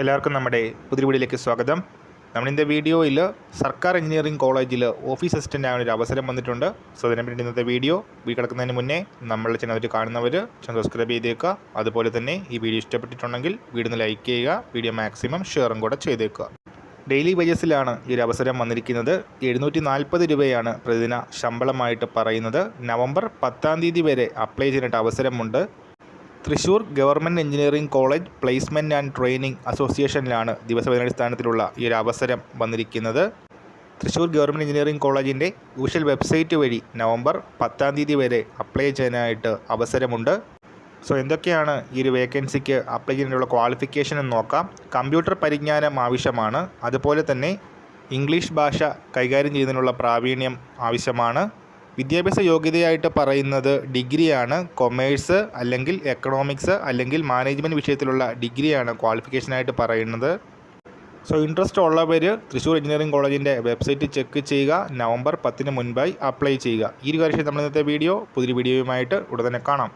എല്ലാവർക്കും നമ്മുടെ പുതിയ വീഡിയോയിലേക്ക് സ്വാഗതം. നമ്മളിന്റെ വീഡിയോയിൽ സർക്കാർ എഞ്ചിനീയറിംഗ് കോളേജിൽ ഓഫീസ് അസിസ്റ്റന്റ് ആകാൻ ഒരു അവസരം വന്നിട്ടുണ്ട്. സോ അതിനെ പറ്റി ഇന്നത്തെ വീഡിയോ വീ കിടക്കുന്നതിന് മുന്നേ നമ്മളുടെ ചാനൽ കാണുന്നവർ ചാനൽ സബ്സ്ക്രൈബ് ചെയ്തേക്കുക. അതുപോലെ തന്നെ ഈ വീഡിയോ ഇഷ്ടപ്പെട്ടിട്ടുണ്ടെങ്കിൽ വീഡിയോ ലൈക്ക് ചെയ്യുക വീഡിയോ മാക്സിമം ഷെയറും കൂടെ ചെയ്തേക്കുക. ഡെയിലി വേജസിലാണ് ഈ ഒരു അവസരം വന്നിരിക്കുന്നത്. എഴുന്നൂറ്റി നാൽപ്പത് രൂപയാണ് പ്രതിദിന ശമ്പളമായിട്ട് പറയുന്നത്. നവംബർ പത്താം തീയതി വരെ അപ്ലൈ ചെയ്യാനായിട്ട് അവസരമുണ്ട്. Thrissur Government Engineering College placement and training അസോസിയേഷനിലാണ് ദിവസവേതനാടിസ്ഥാനത്തിലുള്ള ഈ ഒരു അവസരം വന്നിരിക്കുന്നത്. തൃശ്ശൂർ ഗവൺമെന്റ് എഞ്ചിനീയറിംഗ് കോളേജിന്റെ ഒഫീഷ്യൽ വെബ്സൈറ്റ് വഴി നവംബർ പത്താം തീയതി വരെ അപ്ലൈ ചെയ്യാനായിട്ട് അവസരമുണ്ട്. സോ എന്തൊക്കെയാണ് ഈ ഒരു വേക്കൻസിക്ക് അപ്ലൈ ചെയ്യുന്നതിനുള്ള ക്വാളിഫിക്കേഷൻ എന്ന് നോക്കാം. കമ്പ്യൂട്ടർ പരിജ്ഞാനം ആവശ്യമാണ്. അതുപോലെ തന്നെ ഇംഗ്ലീഷ് ഭാഷ കൈകാര്യം ചെയ്യുന്നതിനുള്ള പ്രാവീണ്യം ആവശ്യമാണ്. വിദ്യാഭ്യാസ യോഗ്യതയായിട്ട് പറയുന്നത് ഡിഗ്രിയാണ്. കൊമേഴ്സ് അല്ലെങ്കിൽ എക്കണോമിക്സ് അല്ലെങ്കിൽ മാനേജ്മെന്റ് വിഷയത്തിലുള്ള ഡിഗ്രിയാണ് ക്വാളിഫിക്കേഷനായിട്ട് പറയുന്നത്. സോ ഇൻട്രസ്റ്റ് ഉള്ളവർ തൃശ്ശൂർ എഞ്ചിനീയറിംഗ് കോളേജിന്റെ വെബ്സൈറ്റ് ചെക്ക് ചെയ്യുക. നവംബർ പത്തിന് മുൻപായി അപ്ലൈ ചെയ്യുക. ഈ ഒരു കാര്യം നമ്മൾ ഇന്നത്തെ വീഡിയോ പുതിയ വീഡിയോയുമായിട്ട് ഉടനെ കാണാം.